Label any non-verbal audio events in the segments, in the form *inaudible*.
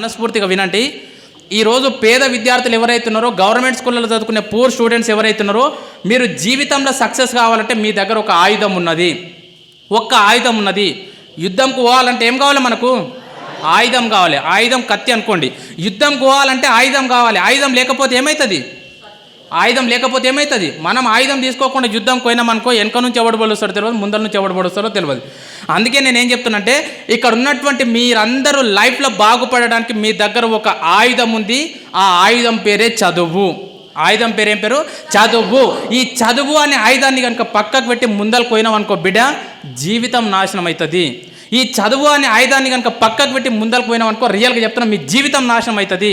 మనస్ఫూర్తిగా వినండి. ఈరోజు పేద విద్యార్థులు ఎవరైతే ఉన్నారో గవర్నమెంట్ స్కూళ్ళలో చదువుకునే పూర్ స్టూడెంట్స్ ఎవరైతే ఉన్నారో మీరు జీవితంలో సక్సెస్ కావాలంటే మీ దగ్గర ఒక ఆయుధం ఉన్నది. ఒక్క ఆయుధం ఉన్నది. యుద్ధంకు పోవాలంటే ఏం కావాలి మనకు? ఆయుధం కావాలి. ఆయుధం కత్తి అనుకోండి. యుద్ధం పోవాలంటే ఆయుధం కావాలి. ఆయుధం లేకపోతే ఏమవుతుంది ఆయుధం లేకపోతే ఏమవుతుంది మనం ఆయుధం తీసుకోకుండా యుద్ధం పోయినామనుకో వెనక నుంచి ఎవడు పడుస్తారో తెలియదు ముందర నుంచి ఎవడు పడుస్తారో తెలియదు అందుకే నేను ఏం చెప్తున్నంటే ఇక్కడ ఉన్నటువంటి మీరందరూ లైఫ్లో బాగుపడడానికి మీ దగ్గర ఒక ఆయుధం ఉంది. ఆ ఆయుధం పేరే చదువు. ఆయుధం పేరు ఏం పేరు? చదువు. ఈ చదువు అనే ఆయుధాన్ని కనుక పక్కకు పెట్టి ముందరకు పోయినాం అనుకో బిడ్డ జీవితం నాశనం అవుతుంది ఈ చదువు అనే ఆయుధాన్ని కనుక పక్కకు పెట్టి ముందలు పోయినాం అనుకో రియల్గా చెప్తున్నా మీ జీవితం నాశనం అవుతుంది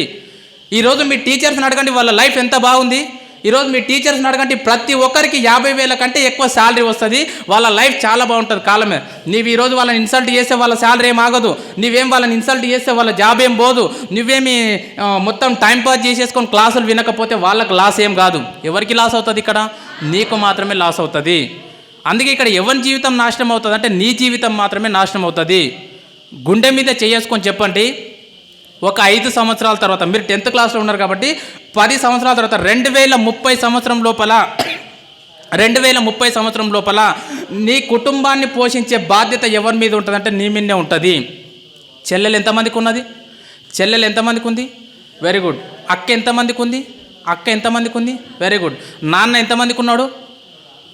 ఈరోజు మీ టీచర్స్ని అడగండి వాళ్ళ లైఫ్ ఎంత బాగుంది? ఈరోజు మీ టీచర్స్ని అడగండి ప్రతి ఒక్కరికి యాభై వేల కంటే ఎక్కువ శాలరీ వస్తుంది. వాళ్ళ లైఫ్ చాలా బాగుంటుంది కాలమే నీవు ఈరోజు వాళ్ళని ఇన్సల్ట్ చేస్తే వాళ్ళ శాలరీ ఏం ఆగదు. నీవేం వాళ్ళని ఇన్సల్ట్ చేస్తే వాళ్ళ జాబ్ ఏం పోదు. నువ్వేమి మొత్తం టైం పాస్ చేసేసుకొని క్లాసులు వినకపోతే వాళ్ళకి లాస్ ఏం కాదు. ఎవరికి లాస్ అవుతుంది ఇక్కడ? నీకు మాత్రమే లాస్ అవుతుంది. అందుకే ఇక్కడ ఎవరి జీవితం నాశనం అవుతుంది అంటే నీ జీవితం మాత్రమే నాశనం అవుతుంది. గుండె మీద చేసుకొని చెప్పండి. ఒక ఐదు సంవత్సరాల తర్వాత. మీరు టెన్త్ క్లాస్లో ఉన్నారు కాబట్టి పది సంవత్సరాల తర్వాత రెండు వేల ముప్పై సంవత్సరం లోపల రెండు వేల ముప్పై సంవత్సరం లోపల నీ కుటుంబాన్ని పోషించే బాధ్యత ఎవరి మీద ఉంటుందంటే నీ మీదే ఉంటుంది. చెల్లెలు ఎంతమందికి ఉన్నది? చెల్లెలు ఎంతమందికి ఉంది? వెరీ గుడ్ అక్క ఎంతమందికి ఉంది? అక్క ఎంతమందికి ఉంది? వెరీ గుడ్ నాన్న ఎంతమందికి ఉన్నాడు?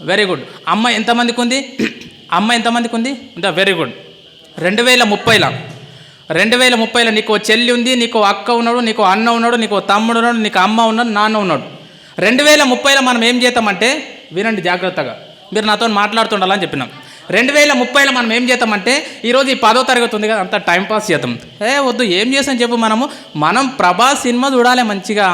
వెరీ గుడ్ అమ్మ ఎంతమందికి ఉంది? *clears throat* అమ్మ ఎంతమందికి ఉంది? ద వెరీ గుడ్ రెండు వేల ముప్పైలో. రెండు వేల ముప్పైలో నీకు ఓ చెల్లి ఉంది నీకు అక్క ఉన్నాడు నీకు అన్న ఉన్నాడు నీకు తమ్ముడు ఉన్నాడు నీకు అమ్మ ఉన్నాడు నాన్న ఉన్నాడు. రెండు వేల ముప్పైలో మనం ఏం చేద్దామంటే వినండి జాగ్రత్తగా మీరు నాతో మాట్లాడుతుండాలని చెప్పినాం. రెండు వేల ముప్పైలో మనం ఏం చేద్దామంటే ఈరోజు ఈ పదో తరగతి ఉంది కదా అంత టైం పాస్ చేద్దాం ఏ వద్దు ఏం చేసాం చెప్పు మనము? మనం ప్రభాస్ సినిమా చూడాలి మంచిగా.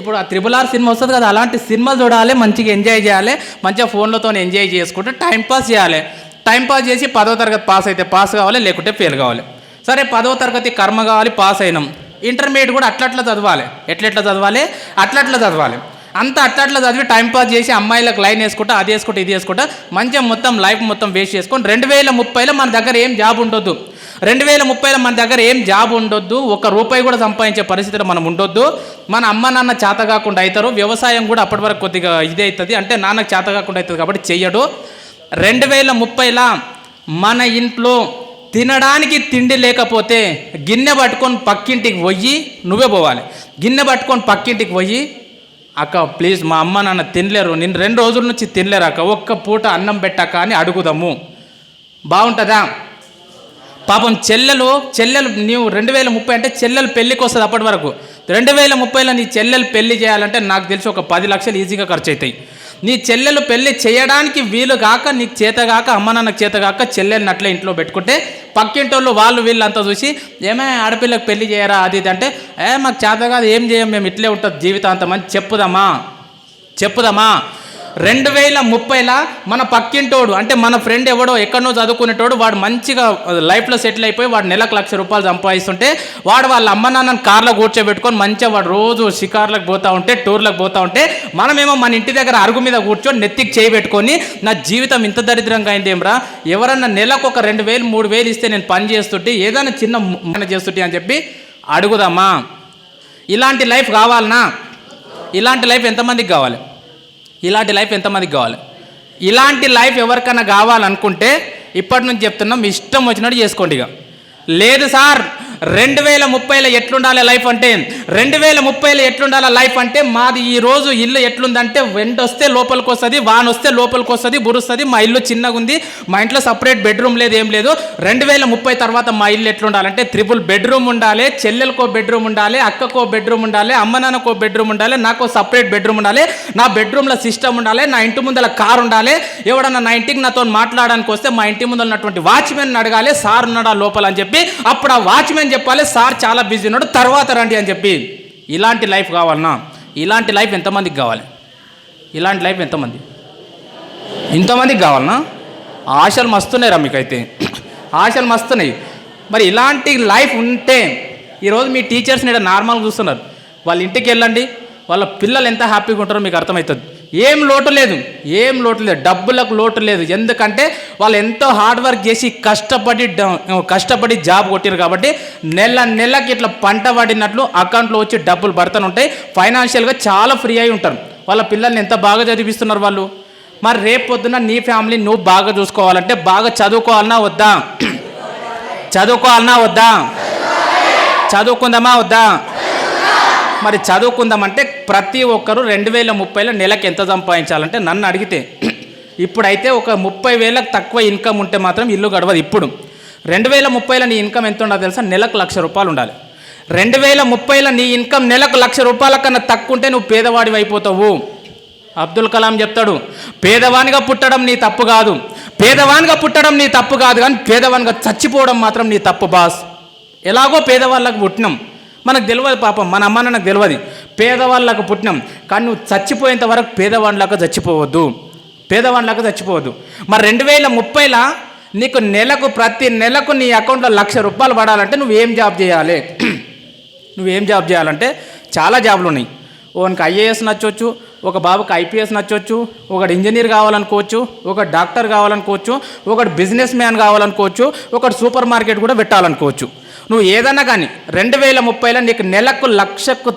ఇప్పుడు ఆ త్రిబుల్ ఆర్ సినిమా వస్తుంది కదా అలాంటి సినిమా చూడాలి మంచిగా ఎంజాయ్ చేయాలి మంచిగా ఫోన్లతో ఎంజాయ్ చేసుకుంటే టైం పాస్ చేయాలి. టైం పాస్ చేసి పదో తరగతి పాస్ అయితే పాస్ కావాలి లేకుంటే ఫెయిల్ కావాలి. సరే పదో తరగతి కర్మ కావాలి పాస్ అయినాం ఇంటర్మీడియట్ కూడా అట్లట్లా చదవాలి. ఎట్లెట్లా చదవాలి? అట్లట్లా చదవాలి. అంత అట్లట్లా చదివి టైం పాస్ చేసి అమ్మాయిలకు లైన్ వేసుకుంటా అది వేసుకుంటా ఇది వేసుకుంటా మంచిగా మొత్తం లైఫ్ మొత్తం వేస్ట్ చేసుకొని రెండు వేల ముప్పైలో మన దగ్గర ఏం జాబ్ ఉండొద్దు. రెండు వేల ముప్పైలో మన దగ్గర ఏం జాబ్ ఉండొద్దు. ఒక రూపాయి కూడా సంపాదించే పరిస్థితిలో మనం ఉండొద్దు. మన అమ్మ నాన్న చేత కాకుండా అవుతారు వ్యవసాయం కూడా అప్పటి వరకు కొద్దిగా ఇదే అవుతుంది అంటే నాన్నకు చేత కాకుండా అవుతుంది కాబట్టి చెయ్యడు. రెండు వేల ముప్పైలా మన ఇంట్లో తినడానికి తిండి లేకపోతే గిన్నె పట్టుకొని పక్కింటికి పోయి నువ్వే పోవాలి. గిన్నె పట్టుకొని పక్కింటికి పోయి అక్క ప్లీజ్ మా అమ్మ నాన్న తినలేరు. నేను రెండు రోజుల నుంచి తినలేరు అక్క. ఒక్క పూట అన్నం పెట్టాక అని అడుగుదాము. బాగుంటుందా? పాపం చెల్లెలు చెల్లెలు నీవు రెండు వేల ముప్పై అంటే చెల్లెలు పెళ్ళికి వస్తుంది అప్పటి వరకు. రెండు వేల ముప్పైలో నీ చెల్లెలు పెళ్ళి చేయాలంటే నాకు తెలిసి ఒక పది లక్షలు ఈజీగా ఖర్చు అవుతాయి. నీ చెల్లెలు పెళ్ళి చేయడానికి వీలు కాక నీకు చేతగాక అమ్మ నాన్నకు చేతగాక అట్లే ఇంట్లో పెట్టుకుంటే పక్కింటోళ్ళు వాళ్ళు వీళ్ళు అంతా చూసి ఏమే ఆడపిల్లకు పెళ్ళి చేయరా? అది ఇది అంటే ఏ మాకు చేత కాదు ఏం చేయం మేము ఇట్లే ఉంటుంది జీవితాంతం అని చెప్పుదామా? చెప్పుదామా? రెండు వేల ముప్పైలా మన పక్కింటోడు అంటే మన ఫ్రెండ్ ఎవడో ఎక్కడనో చదువుకునేటోడు వాడు మంచిగా లైఫ్లో సెటిల్ అయిపోయి వాడు నెలకు లక్ష రూపాయలు సంపాదిస్తుంటే వాడు వాళ్ళ అమ్మ నాన్నని కార్లో కూర్చోబెట్టుకొని మంచిగా వాడు రోజు షికార్లకు పోతా ఉంటే టూర్లకు పోతా ఉంటే మనమేమో మన ఇంటి దగ్గర అరుగు మీద కూర్చొని నెత్తికి చేయి పెట్టుకొని నా జీవితం ఇంత దరిద్రంగా అయిందేమ్రా ఎవరన్నా నెలకు ఒక రెండు వేలు మూడు వేలు ఇస్తే నేను పని చేస్తుంటే ఏదైనా చిన్న మన చేస్తుంటే అని చెప్పి అడుగుదామా? ఇలాంటి లైఫ్ కావాలనా? ఇలాంటి లైఫ్ ఎంతమందికి కావాలి? ఇలాంటి లైఫ్ ఎంతమందికి కావాలి? ఇలాంటి లైఫ్ ఎవరికైనా కావాలనుకుంటే ఇప్పటి నుంచి చెప్తున్నాం ఇష్టం వచ్చినట్టు చేసుకోండి ఇక. లేదు సార్ రెండు వేల ముప్పైలో ఎట్లుండాలి లైఫ్ అంటే? రెండు వేల ముప్పైలో ఎట్లుండాలి లైఫ్ అంటే మాది ఈ రోజు ఇల్లు ఎట్లుందంటే వెంట వస్తే లోపలికి వస్తుంది వాన్ వస్తే లోపలికి వస్తుంది బురుస్తుంది మా ఇల్లు చిన్నగా ఉంది మా ఇంట్లో సపరేట్ బెడ్రూమ్ లేదు ఏం లేదు. రెండు వేల ముప్పై తర్వాత మా ఇల్లు ఎట్లుండాలంటే త్రిపుల్ బెడ్రూమ్ ఉండాలి చెల్లెలకో బెడ్రూమ్ ఉండాలి అక్కకో బెడ్రూమ్ ఉండాలి అమ్మ నాన్నకో బెడ్రూమ్ ఉండాలి నాకు సపరేట్ బెడ్రూమ్ ఉండాలి నా బెడ్రూమ్లో సిస్టమ్ ఉండాలి నా ఇంటి ముందర కార్ ఉండాలి. ఎవడన్నా నా ఇంటికి నాతో మాట్లాడడానికి వస్తే మా ఇంటి ముందర ఉన్నటువంటి వాచ్మెన్ అడగాలి సార్ ఉన్నాడా లోపల? అని చెప్పి అప్పుడు ఆ వాచ్మెన్ చెప్పాలి సార్ చాలా బిజీ ఉన్నాడు తర్వాత రండి అని చెప్పి ఇలాంటి లైఫ్ కావాలన్నా ఇలాంటి లైఫ్ ఎంతమందికి కావాలి? ఇలాంటి లైఫ్ ఎంతమంది? ఇంతమందికి కావాలన్నా? ఆశలు మస్తున్నాయిరా మీకైతే. ఆశలు మస్తున్నాయి. మరి ఇలాంటి లైఫ్ ఉంటే ఈరోజు మీ టీచర్స్ని ఇక్కడ నార్మల్గా చూస్తున్నారు. వాళ్ళ ఇంటికి వెళ్ళండి వాళ్ళ పిల్లలు ఎంత హ్యాపీగా ఉంటారో మీకు అర్థమవుతుంది. ఏం లోటు లేదు. ఏం లోటు లేదు. డబ్బులకు లోటు లేదు. ఎందుకంటే వాళ్ళు ఎంతో హార్డ్ వర్క్ చేసి కష్టపడి కష్టపడి జాబ్ కొట్టారు కాబట్టి నెల నెలకి ఇట్లా పంట పడినట్లు అకౌంట్లో వచ్చి డబ్బులు పడుతూనే ఉంటాయి. ఫైనాన్షియల్గా చాలా ఫ్రీ అయి ఉంటారు. వాళ్ళ పిల్లల్ని ఎంత బాగా చదివిస్తున్నారు వాళ్ళు? మరి రేపు పొద్దున నీ ఫ్యామిలీ నువ్వు బాగా చూసుకోవాలంటే బాగా చదువుకోవాలన్నా వద్దా? *clears throat* చదువుకోవాలన్నా వద్దా? చదువుకుందామా వద్దా? మరి చదువుకుందామంటే ప్రతి ఒక్కరు రెండు వేల ముప్పైలో నెలకు ఎంత సంపాదించాలంటే నన్ను అడిగితే *clears throat* ఇప్పుడైతే ఒక ముప్పై వేలకు తక్కువ ఇన్కమ్ ఉంటే మాత్రం ఇల్లు గడవదు ఇప్పుడు. రెండు వేల ముప్పైలో నీ ఇన్కమ్ ఎంత ఉండాలి తెలుసా? నెలకు లక్ష రూపాయలు ఉండాలి. రెండు వేల ముప్పైలో నీ ఇన్కమ్ నెలకు లక్ష రూపాయల కన్నా తక్కువ ఉంటే నువ్వు పేదవాడివి అయిపోతావు. అబ్దుల్ కలాం చెప్తాడు పేదవానిగా పుట్టడం నీ తప్పు కాదు. పేదవానిగా పుట్టడం నీ తప్పు కాదు కానీ పేదవానిగా చచ్చిపోవడం మాత్రం నీ తప్పు బాస్. ఎలాగో పేదవాళ్ళకు పుట్టినాం. మనకు తెలియదు పాపం మన అమ్మ నాకు తెలియదు పేదవాళ్ళకు పుట్టినాం కానీ నువ్వు చచ్చిపోయేంత వరకు పేదవాళ్ళకు చచ్చిపోవద్దు. పేదవాళ్ళకు చచ్చిపోవద్దు. మరి రెండు వేల ముప్పైలా నీకు నెలకు ప్రతి నెలకు నీ అకౌంట్లో లక్ష రూపాయలు పడాలంటే నువ్వేం జాబ్ చేయాలి? *clears throat* నువ్వేం జాబ్ చేయాలంటే చాలా జాబ్లు ఉన్నాయి. ఓనికి ఐఏఎస్ నచ్చవచ్చు ఒక బాబుకి ఐపీఎస్ నచ్చవచ్చు ఒకటి ఇంజనీర్ కావాలనుకోవచ్చు ఒక డాక్టర్ కావాలనుకోవచ్చు ఒకటి బిజినెస్ మ్యాన్ కావాలనుకోవచ్చు ఒకటి సూపర్ మార్కెట్ కూడా పెట్టాలనుకోవచ్చు. నువ్వు ఏదన్నా కానీ రెండు వేల ముప్పైలో నీకు నెలకు లక్షకు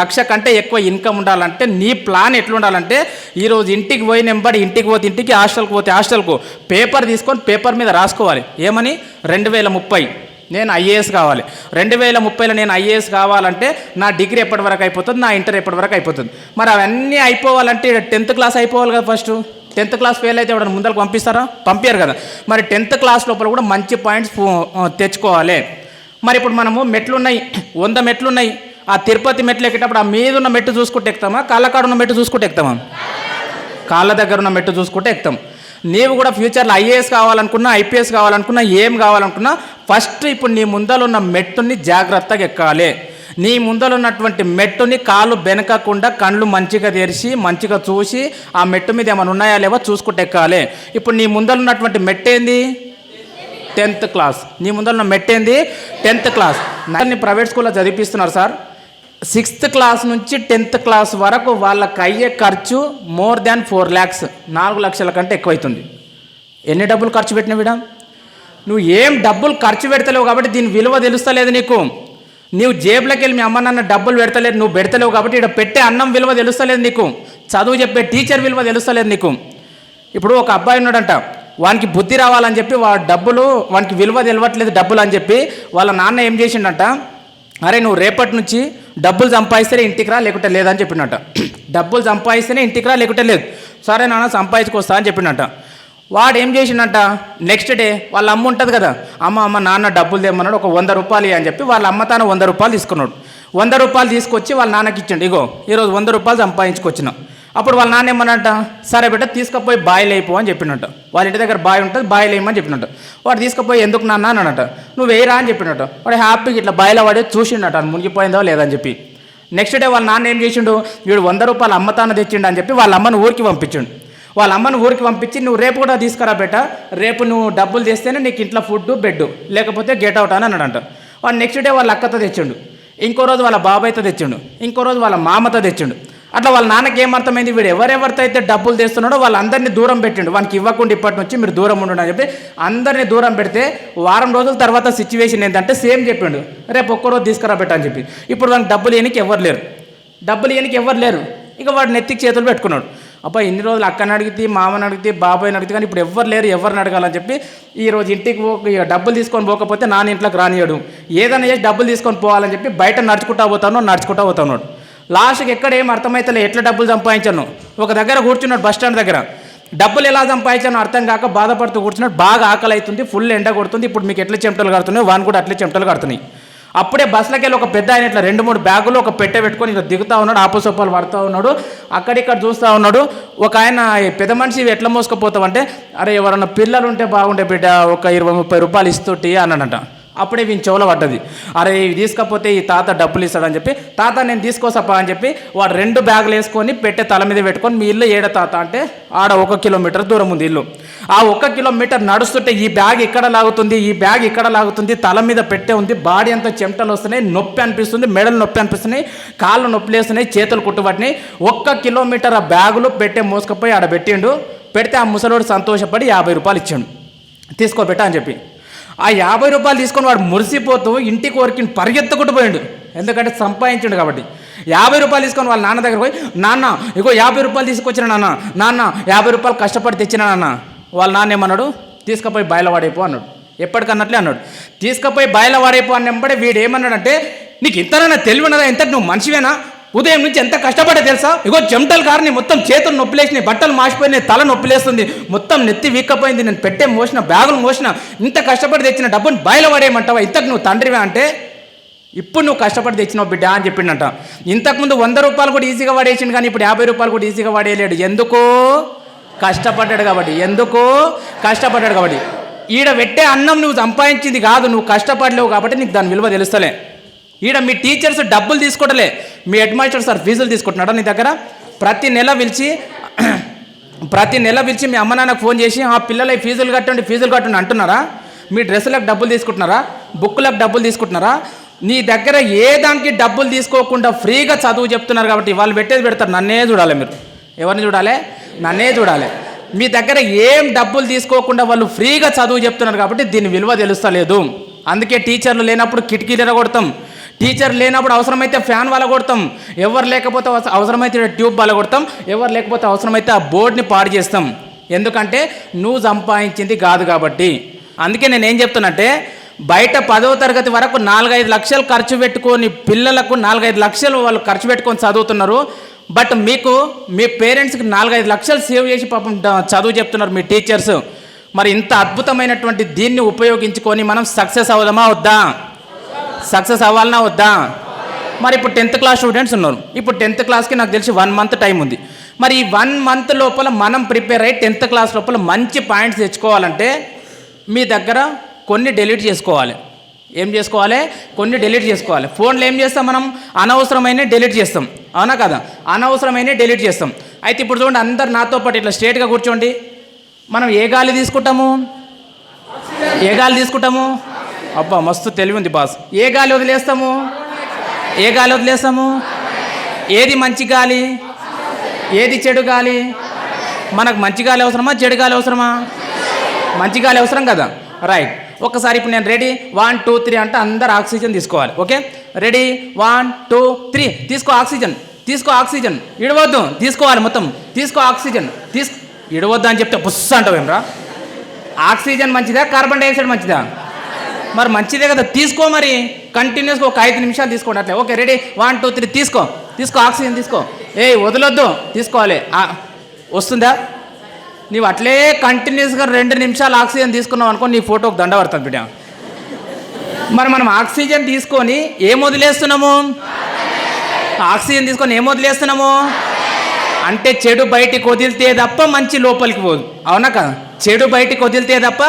లక్ష కంటే ఎక్కువ ఇన్కమ్ ఉండాలంటే నీ ప్లాన్ ఎట్లుండాలంటే ఈరోజు ఇంటికి పోయి నెంబడి ఇంటికి పోతే ఇంటికి హాస్టల్కి పోతే హాస్టల్కు పేపర్ తీసుకొని పేపర్ మీద రాసుకోవాలి. ఏమని? రెండు వేల ముప్పై. నేను ఐఏఎస్ కావాలి. రెండు వేల ముప్పైలో నేను ఐఏఎస్ కావాలంటే నా డిగ్రీ ఎప్పటి వరకు అయిపోతుంది? నా ఇంటర్ ఎప్పటి వరకు అయిపోతుంది? మరి అవన్నీ అయిపోవాలంటే టెన్త్ క్లాస్ అయిపోవాలి కదా ఫస్ట్. టెన్త్ క్లాస్ ఫెయిల్ అయితే ఎవరైనా ముందరకు పంపిస్తారా? పంపారు కదా. మరి టెన్త్ క్లాస్ లోపల కూడా మంచి పాయింట్స్ తెచ్చుకోవాలి. మరి ఇప్పుడు మనము మెట్లున్నాయి వంద మెట్లున్నాయి ఆ తిరుపతి మెట్లు ఎక్కేటప్పుడు ఆ మీద ఉన్న మెట్టు చూసుకుంటే ఎక్కుతామా కాళ్ళకాడ ఉన్న మెట్టు చూసుకుంటే ఎక్కుతామా? కాళ్ళ దగ్గర ఉన్న మెట్టు చూసుకుంటే ఎక్కుతాం. నీవు కూడా ఫ్యూచర్లో ఐఏఎస్ కావాలనుకున్నా ఐపీఎస్ కావాలనుకున్నా ఏం కావాలనుకున్నా ఫస్ట్ ఇప్పుడు నీ ముందర ఉన్న మెట్టుని జాగ్రత్తగా ఎక్కాలి. నీ ముందర ఉన్నటువంటి మెట్టుని కాళ్ళు బెనకకుండా కళ్ళు మంచిగా తెరిచి మంచిగా చూసి ఆ మెట్టు మీద ఏమైనా ఉన్నాయా లేవో చూసుకుంటే ఎక్కాలి. ఇప్పుడు నీ ముందర ఉన్నటువంటి మెట్టు ఏంది టెన్త్ క్లాస్. నీ ముందర నా మెట్టేంది టెన్త్ క్లాస్. నన్ను ప్రైవేట్ స్కూల్లో చదివిస్తున్నారు సార్. సిక్స్త్ క్లాస్ నుంచి టెన్త్ క్లాస్ వరకు వాళ్ళకి అయ్యే ఖర్చు మోర్ దాన్ ఫోర్ ల్యాక్స్. నాలుగు లక్షల కంటే ఎక్కువైతుంది. ఎన్ని డబ్బులు ఖర్చు పెట్టిన నువ్వు ఏం డబ్బులు ఖర్చు పెడతలేవు కాబట్టి దీని విలువ తెలుస్తలేదు నీకు. నీవు జేబులోకి వెళ్ళి మీ అమ్మ నాన్న డబ్బులు పెడతలేదు నువ్వు పెడతలేవు కాబట్టి ఇక్కడ పెట్టే అన్నం విలువ తెలుస్తలేదు నీకు. చదువు చెప్పే టీచర్ విలువ తెలుస్తలేదు నీకు. ఇప్పుడు ఒక అబ్బాయి ఉన్నాడంట వానికి బుద్ధి రావాలని చెప్పి వాడు డబ్బులు వానికి విలువ తెలియట్లేదు డబ్బులు అని చెప్పి వాళ్ళ నాన్న ఏం చేసిండంట అరే నువ్వు రేపటి నుంచి డబ్బులు సంపాదిస్తేనే ఇంటికి రా లేకుంటే లేదని చెప్పినట్ట *clears throat* డబ్బులు సంపాదిస్తేనే ఇంటికి రా లేకుంటే లేదు. సరే నాన్న సంపాదించుకొస్తా అని చెప్పినట్ట వాడు ఏం చేసిండట నెక్స్ట్ డే వాళ్ళ అమ్మ ఉంటుంది కదా అమ్మ అమ్మ నాన్న డబ్బులు తెమ్మన్నాడు ఒక వంద రూపాయలు అని చెప్పి వాళ్ళ అమ్మ తాను వంద రూపాయలు తీసుకున్నాడు. వంద రూపాయలు తీసుకొచ్చి వాళ్ళ నాన్నకి ఇచ్చాడు. ఇగో ఈరోజు వంద రూపాయలు సంపాదించుకొచ్చినాం. అప్పుడు వాళ్ళ నాన్న ఏమన్నట సరే బిడ్డ తీసుకుపోయి బాయిలు అయిపో అని చెప్పినట్టు. వాళ్ళ ఇంటి దగ్గర బాయ్ ఉంటుంది బాయిలు వేయమని చెప్పినట్టు. వాడు తీసుకుపోయి ఎందుకు నాన్న? అని అన్నట నువ్వు వేయరా అని చెప్పినట్టు. వాడు హ్యాపీగా ఇట్లా బాయిలో వాడే చూసిండట మునిగిపోయిందో లేదని చెప్పి. నెక్స్ట్ డే వాళ్ళ నాన్న ఏం చేసిండు వీడు వంద రూపాయలు అమ్మతాన తెచ్చిండు అని చెప్పి వాళ్ళ అమ్మను ఊరికి పంపించిండు. వాళ్ళ అమ్మను ఊరికి పంపించి నువ్వు రేపు కూడా తీసుకురా బేట రేపు నువ్వు డబ్బులు తెస్తేనే నీకు ఇంట్లో ఫుడ్ బెడ్ లేకపోతే గెట్ అవుట్ అని అన్నాడంట. వాడు నెక్స్ట్ డే వాళ్ళ అక్కతో తెచ్చిండు. ఇంకో రోజు వాళ్ళ బాబాయ్తో తెచ్చిండు. ఇంకో రోజు వాళ్ళ మామతో తెచ్చిండు. అట్లా వాళ్ళ నాన్నకి ఏమర్థమైంది? వీడు ఎవరెవరితో అయితే డబ్బులు తెస్తున్నాడో వాళ్ళందరినీ దూరం పెట్టిండు. వానికి ఇవ్వకుండా ఇప్పటి నుంచి మీరు దూరం ఉండండి అని చెప్పి అందరినీ దూరం పెడితే వారం రోజుల తర్వాత సిచ్యువేషన్ ఏంటంటే సేమ్ చెప్పిండు. రేపు ఒక్కరోజు తీసుకురా పెట్టని చెప్పి. ఇప్పుడు వానికి డబ్బులు ఇయనికి ఎవరు లేరు. డబ్బులు ఇయనికి ఎవరు లేరు. ఇక వాడు నెత్తికి చేతులు పెట్టుకున్నాడు. అబ్బా ఇన్ని రోజులు అక్కని అడిగితే మామని అడిగితే బాబాయ్ని అడిగితే కానీ ఇప్పుడు ఎవరు లేరు ఎవరిని అడగాలని చెప్పి ఈ రోజు ఇంటికి పో డబ్బులు తీసుకొని పోకపోతే నాన్న ఇంట్లోకి రానియడు ఏదైనా చేసి డబ్బులు తీసుకొని పోవాలని చెప్పి బయట నడుచుకుంటా పోతాను నడుచుకుంటా పోతాను లాస్ట్కి ఎక్కడ ఏం అర్థమైతలే ఎట్లా డబ్బులు సంపాదించాను? ఒక దగ్గర కూర్చున్నాడు బస్ స్టాండ్ దగ్గర. డబ్బులు ఎలా సంపాదించానో అర్థం కాక బాధపడుతూ కూర్చున్నాడు. బాగా ఆకలి అవుతుంది ఫుల్ ఎండ కొడుతుంది. ఇప్పుడు మీకు ఎట్లా చెమటలు కడుతున్నాయి వాన్ కూడా అట్లే చెమటలు కడుతున్నాయి. అప్పుడే బస్సులకి వెళ్ళి ఒక పెద్ద ఆయన ఇట్లా రెండు మూడు బ్యాగులు ఒక పెట్టె పెట్టుకొని ఇట్లా దిగుతా ఉన్నాడు ఆపోసొప్పాలు పడుతూ ఉన్నాడు అక్కడిక్కడ చూస్తూ ఉన్నాడు. ఒక ఆయన పెద్ద మనిషి ఇవి ఎట్లా మోసుకుపోతావంటే అరే ఎవరన్నా పిల్లలు ఉంటే బాగుండే బిడ్డ ఒక ఇరవై ముప్పై రూపాయలు ఇస్తుంటే అన్నాడంట. అప్పుడే వీని చెవుల పడ్డది. అరే ఇవి తీసుకపోతే ఈ తాత డబ్బులు ఇస్తాడని చెప్పి తాత నేను తీసుకోసప్పా అని చెప్పి వాడు రెండు బ్యాగులు వేసుకొని పెట్టే తల మీద పెట్టుకొని మీ ఇల్లు ఏడ తాత? అంటే ఆడ ఒక కిలోమీటర్ దూరం ఉంది ఇల్లు. ఆ ఒక కిలోమీటర్ నడుస్తుంటే ఈ బ్యాగ్ ఇక్కడ లాగుతుంది ఈ బ్యాగ్ ఇక్కడ లాగుతుంది తల మీద పెట్టే ఉంది బాడీ అంతా చెమటలు వస్తున్నాయి నొప్పి అనిపిస్తుంది మెడలు నొప్పి అనిపిస్తున్నాయి కాళ్ళు నొప్పి లేస్తున్నాయి చేతులు కుట్టుబట్టినాయి ఒక్క కిలోమీటర్ ఆ బ్యాగులు పెట్టే మోసుకపోయి ఆడ పెట్టిండు. పెడితే ఆ ముసలోడు సంతోషపడి యాభై రూపాయలు ఇచ్చాడు. తీసుకోబెట్టా అని చెప్పి. ఆ యాభై రూపాయలు తీసుకొని వాడు మురిసిపోతూ ఇంటికి వరకు పరిగెత్తుకుంటూ పోయిండు. ఎందుకంటే సంపాదించిండు కాబట్టి. యాభై రూపాయలు తీసుకొని వాళ్ళ నాన్న దగ్గర పోయి నాన్న ఇగో యాభై రూపాయలు తీసుకొచ్చిన నాన్న నాన్న యాభై రూపాయలు కష్టపడి తెచ్చిన నాన్న. వాళ్ళ నాన్న ఏమన్నాడు? తీసుకుపోయి బయలవాడైపో అన్నాడు. ఎప్పటికన్నట్లే అన్నాడు. తీసుకుపోయి బయలవాడైపో అన్నప్పుడే వీడు ఏమన్నాడంటే నీకు ఇంతనైనా తెలివి ఉన్నదా ఇంత నువ్వు మనిషివేనా? ఉదయం నుంచి ఎంత కష్టపడే తెలుసా? ఇగో చెమటలు కారని మొత్తం చేతులు నొప్పిలేసినాయి బట్టలు మాసిపోయినాయి తల నొప్పిలేస్తుంది. మొత్తం నెత్తి వీక్కపోయింది. నేను పెట్టే మోసిన బ్యాగులు మోసిన ఇంత కష్టపడి తెచ్చిన డబ్బుని బయలుపడేయమంటావా ఇంతకు నువ్వు తండ్రివే అంటే? ఇప్పుడు నువ్వు కష్టపడి తెచ్చినావు బిడ్డ అని చెప్పిండంట. ఇంతకుముందు వంద రూపాయలు కూడా ఈజీగా వాడేసిండు కానీ ఇప్పుడు యాభై రూపాయలు కూడా ఈజీగా వాడేయలేడు. ఎందుకు? కష్టపడ్డాడు కాబట్టి. ఎందుకు? కష్టపడ్డాడు కాబట్టి. ఈడ పెట్టే అన్నం నువ్వు సంపాదించింది కాదు. నువ్వు కష్టపడలేవు కాబట్టి నీకు దాని విలువ తెలుస్తలే. ఈడ మీ టీచర్స్ డబ్బులు తీసుకోవటలే. మీ హెడ్ మాస్టర్ సార్ ఫీజులు తీసుకుంటున్నాడా నీ దగ్గర? ప్రతి నెల పిలిచి *clears throat* ప్రతి నెల పిలిచి మీ అమ్మ నాన్నకు ఫోన్ చేసి ఆ పిల్లల ఫీజులు కట్టండి ఫీజులు కట్టండి అంటున్నారా? మీ డ్రెస్సులకు డబ్బులు తీసుకుంటున్నారా? బుక్కులకు డబ్బులు తీసుకుంటున్నారా? నీ దగ్గర ఏ దానికి డబ్బులు తీసుకోకుండా ఫ్రీగా చదువు చెప్తున్నారు కాబట్టి వాళ్ళు పెట్టేది పెడతారు. నన్నే చూడాలి మీరు. ఎవరిని చూడాలి? నన్నే చూడాలి. మీ దగ్గర ఏం డబ్బులు తీసుకోకుండా వాళ్ళు ఫ్రీగా చదువు చెప్తున్నారు కాబట్టి దీని విలువ తెలుస్తలేదు. అందుకే టీచర్లు లేనప్పుడు కిటికీలు కొడతాం టీచర్ లేనప్పుడు అవసరమైతే ఫ్యాన్ వల్ల కొడతాం. ఎవరు లేకపోతే అవసరమైతే ట్యూబ్ వల్ల కొడతాం. ఎవరు లేకపోతే అవసరమైతే ఆ బోర్డ్ని పాడు చేస్తాం. ఎందుకంటే నువ్వు సంపాదించింది కాదు కాబట్టి. అందుకే నేను ఏం చెప్తానంటే బయట పదవ తరగతి వరకు నాలుగైదు లక్షలు ఖర్చు పెట్టుకొని పిల్లలకు నాలుగైదు లక్షలు వాళ్ళు ఖర్చు పెట్టుకొని చదువుతున్నారు. బట్ మీకు మీ పేరెంట్స్కి నాలుగైదు లక్షలు సేవ్ చేసి పాపం చదువు చెప్తున్నారు మీ టీచర్స్ మరి ఇంత అద్భుతమైనటువంటి దీన్ని ఉపయోగించుకొని మనం సక్సెస్ అవుదామా? వద్దా? సక్సెస్ అవ్వాలనా వద్దా? మరి ఇప్పుడు టెన్త్ క్లాస్ స్టూడెంట్స్ ఉన్నారు. ఇప్పుడు టెన్త్ క్లాస్కి నాకు తెలిసి వన్ మంత్ టైం ఉంది. మరి ఈ వన్ మంత్ లోపల మనం ప్రిపేర్ అయ్యి టెన్త్ క్లాస్ లోపల మంచి పాయింట్స్ తెచ్చుకోవాలంటే మీ దగ్గర కొన్ని డెలీట్ చేసుకోవాలి. ఏం చేసుకోవాలి? కొన్ని డెలీట్ చేసుకోవాలి. ఫోన్లో ఏం చేస్తాం మనం? అనవసరమైన డెలీట్ చేస్తాం. అవునా కదా? అనవసరమైన డెలీట్ చేస్తాం. అయితే ఇప్పుడు చూడండి అందరు నాతో పాటు ఇట్లా స్ట్రేట్గా కూర్చోండి. మనం ఏ గాలి తీసుకుంటాము? ఏ గాలి తీసుకుంటాము? అబ్బా మస్తు తెలివి ఉంది బాస్. ఏ గాలి వదిలేస్తాము? ఏ గాలి వదిలేస్తాము? ఏది మంచి గాలి? ఏది చెడు గాలి? మనకు మంచి గాలి అవసరమా చెడు గాలి అవసరమా? మంచి గాలి అవసరం కదా? రైట్. ఒకసారి ఇప్పుడు నేను రెడీ. వన్ టూ త్రీ అంటే అందరు ఆక్సిజన్ తీసుకోవాలి. Okay? Ready? One two three. తీసుకో ఆక్సిజన్. తీసుకో ఆక్సిజన్. ఇడవద్దు. తీసుకోవాలి మొత్తం. తీసుకో ఆక్సిజన్. తీసు ఇడవద్దు అని చెప్తే పుస్స రా ఆక్సిజన్ మంచిదా? కార్బన్ డైఆక్సైడ్ మంచిదా? మరి మంచిదే కదా తీసుకో మరి. కంటిన్యూస్గా ఒక ఐదు నిమిషాలు తీసుకోండి అట్లే. Okay ready one two three తీసుకో. తీసుకో ఆక్సిజన్ తీసుకో. ఏ వదలొద్దు. తీసుకోవాలి. వస్తుందా? నీవు అట్లే కంటిన్యూస్గా రెండు నిమిషాలు ఆక్సిజన్ తీసుకున్నావు అనుకో నీ ఫోటోకి దండ పడుతుంది బిడ్డ. మరి మనం ఆక్సిజన్ తీసుకొని ఏం వదిలేస్తున్నాము? ఆక్సిజన్ తీసుకొని ఏం వదిలేస్తున్నాము? అంటే చెడు బయటికి వదిలితే తప్ప మంచి లోపలికి పోదు. అవునా కదా? చెడు బయటికి వదిలితే తప్ప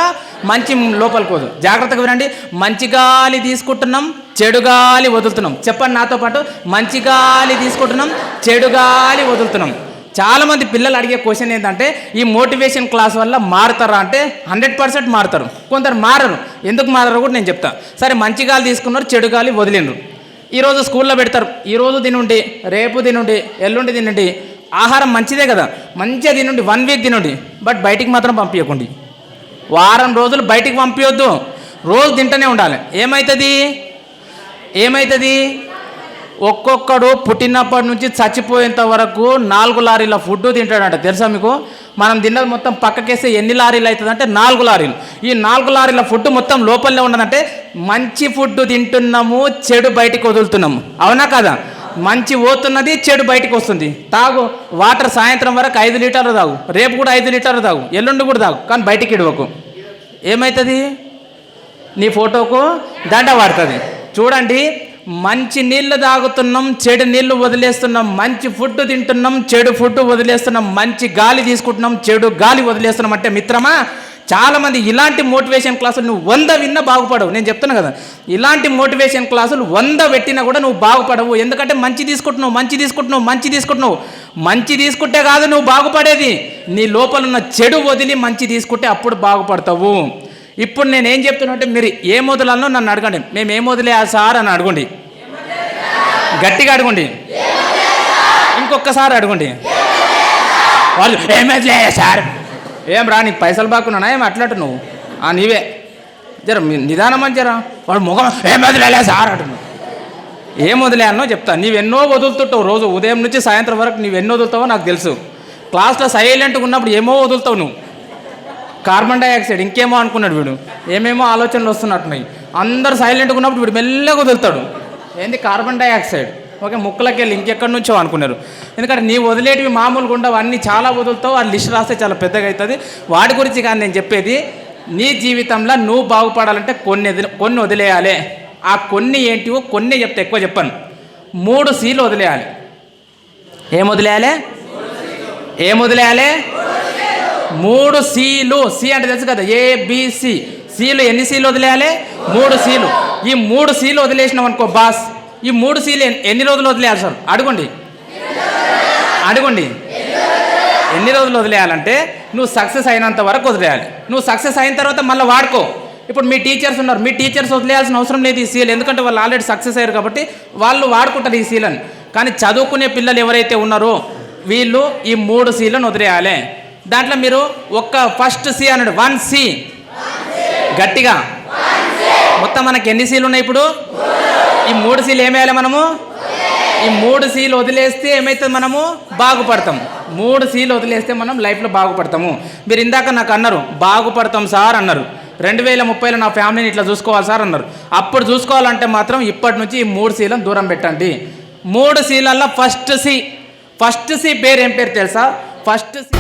మంచి లోపలికి పోదు జాగ్రత్తగా వినండి. మంచి గాలి తీసుకుంటున్నాం చెడు గాలి వదులుతున్నాం. చెప్పండి నాతో పాటు. మంచి గాలి తీసుకుంటున్నాం చెడు గాలి వదులుతున్నాం. చాలామంది పిల్లలు అడిగే క్వశ్చన్ ఏంటంటే ఈ మోటివేషన్ క్లాస్ వల్ల మారుతారా అంటే హండ్రెడ్ పర్సెంట్ మారుతారు. కొందరు మారరు. ఎందుకు మారరు కూడా నేను చెప్తాను సరే మంచి గాలి తీసుకున్నారు చెడు గాలి వదిలినరు ఈరోజు స్కూల్లో పెడతారు. ఈరోజు తినుండి రేపు తినుండి ఎల్లుండి తినండి. ఆహారం మంచిదే కదా. మంచిగా తినండి వన్ వీక్ తినండి. బట్ బయటికి మాత్రం పంపించకండి. వారం రోజులు బయటికి పంపించొద్దు రోజు తింటూనే ఉండాలి. ఏమవుతుంది ఏమవుతుంది ఒక్కొక్కడు పుట్టినప్పటి నుంచి చచ్చిపోయేంత వరకు నాలుగు లారీల ఫుడ్ తింటాడంట. తెలుసా మీకు? మనం తిన్నది మొత్తం పక్కకేస్తే ఎన్ని లారీలు అవుతుంది అంటే నాలుగు లారీలు. ఈ నాలుగు లారీల ఫుడ్ మొత్తం లోపలనే ఉన్నదంటే మంచి ఫుడ్ తింటున్నాము చెడు బయటికి వదులుతున్నాము. అవునా కదా? మంచి పోతున్నది చెడు బయటికి వస్తుంది. తాగు. వాటర్ సాయంత్రం వరకు ఐదు లీటర్లు తాగు. రేపు కూడా ఐదు లీటర్లు తాగు. ఎల్లుండి కూడా తాగు. కానీ బయటికి ఇడవకు. ఏమవుతుంది నీ ఫోటోకు దండ పడుతుంది చూడండి మంచి నీళ్ళు తాగుతున్నాం చెడు నీళ్ళు వదిలేస్తున్నాం మంచి ఫుడ్ తింటున్నాం చెడు ఫుడ్ వదిలేస్తున్నాం మంచి గాలి తీసుకుంటున్నాం చెడు గాలి వదిలేస్తున్నాం అంటే మిత్రమా? చాలామంది ఇలాంటి మోటివేషన్ క్లాసులు నువ్వు వంద విన్నా బాగుపడవు. నేను చెప్తున్నా కదా ఇలాంటి మోటివేషన్ క్లాసులు వంద పెట్టినా కూడా నువ్వు బాగుపడవు. ఎందుకంటే మంచి తీసుకుంటున్నావు మంచి తీసుకుంటున్నావు మంచి తీసుకుంటున్నావు. మంచి తీసుకుంటే కాదు నువ్వు బాగుపడేది. నీ లోపల ఉన్న చెడు వదిలి మంచి తీసుకుంటే అప్పుడు బాగుపడతావు. ఇప్పుడు నేను ఏం చెప్తున్నా మీరు ఏం వదలాలనో నన్ను అడగండి. మేము ఏం వదిలేయాలి సార్ అని అడగండి. గట్టిగా అడగండి. ఇంకొకసారి అడగండి. వాళ్ళు ఏమేది సార్? ఏం రా నీకు పైసలు బాకున్నానా? ఏం అట్లట్టు నువ్వు ఆ నీవే. జర నిదానం అని జరా. వాడు ముఖం ఏం వదిలేలే సార్ అంటున్నావు ఏం వదిలేయాలనో చెప్తా. నీవెన్నో వదులుతుంటావు రోజు ఉదయం నుంచి సాయంత్రం వరకు నీవెన్నో వదులుతావో నాకు తెలుసు. క్లాస్లో సైలెంట్గా ఉన్నప్పుడు ఏమో వదులుతావు నువ్వు. కార్బన్ డైఆక్సైడ్ ఇంకేమో అనుకున్నాడు వీడు. ఏమేమో ఆలోచనలు వస్తున్నట్టున్నాయి. అందరు సైలెంట్గా ఉన్నప్పుడు వీడు మెల్లగా వదులుతాడు. ఏంది? కార్బన్ డైఆక్సైడ్ ఓకే ముక్కలకెళ్ళి ఇంకెక్కడి నుంచో అనుకున్నారు. ఎందుకంటే నీ వదిలేటివి మామూలుగా ఉండవు అన్నీ చాలా వదులుతావు ఆ లిస్ట్ రాస్తే చాలా పెద్దగా అవుతుంది వాటి గురించి కానీ నేను చెప్పేది నీ జీవితంలో నువ్వు బాగుపడాలంటే కొన్ని వదిలే- కొన్ని వదిలేయాలి. ఆ కొన్ని ఏంటివో కొన్ని చెప్తే ఎక్కువ చెప్పాను. మూడు సీలు వదిలేయాలి. ఏం వదిలేయాలి? ఏం వదిలేయాలి? మూడు సీలు సి అంటే తెలుసు కదా ఏబిసి సీలు ఎన్ని సీలు వదిలేయాలి? మూడు సీలు ఈ మూడు సీలు వదిలేసినాం అనుకో బాస్ ఈ మూడు సీలు ఎన్ని- రోజులు వదిలేయాలి సార్? అడగండి. అడగండి. ఎన్ని రోజులు వదిలేయాలంటే నువ్వు సక్సెస్ అయినంత వరకు వదిలేయాలి. నువ్వు సక్సెస్ అయిన తర్వాత మళ్ళీ వాడుకో. ఇప్పుడు మీ టీచర్స్ ఉన్నారు. మీ టీచర్స్ వదిలేయాల్సిన అవసరం లేదు ఈ సీల్. ఎందుకంటే వాళ్ళు ఆల్రెడీ సక్సెస్ అయ్యారు కాబట్టి వాళ్ళు వాడుకుంటారు ఈ సీలను. కానీ చదువుకునే పిల్లలు ఎవరైతే ఉన్నారో వీళ్ళు ఈ మూడు సీలను వదిలేయాలి. దాంట్లో మీరు ఒక్క ఫస్ట్ సి అన్నాడు. One C. గట్టిగా. మొత్తం మనకి ఎన్ని సీలు ఉన్నాయి ఇప్పుడు? ఈ మూడు సీలు ఏమేయాలి మనము? ఈ మూడు సీలు వదిలేస్తే ఏమవుతుంది మనము? బాగుపడతాం. మూడు సీలు వదిలేస్తే మనం లైఫ్లో బాగుపడతాము. మీరు ఇందాక నాకు అన్నారు బాగుపడతాం సార్ అన్నారు. రెండు వేల ముప్పైలో నా ఫ్యామిలీని ఇట్లా చూసుకోవాలి సార్ అన్నారు. అప్పుడు చూసుకోవాలంటే మాత్రం ఇప్పటి నుంచి ఈ మూడు సీలను దూరం పెట్టండి. మూడు సీలల్లో ఫస్ట్ సీ ఫస్ట్ సీ పేరు ఏం పేరు తెలుసా? First see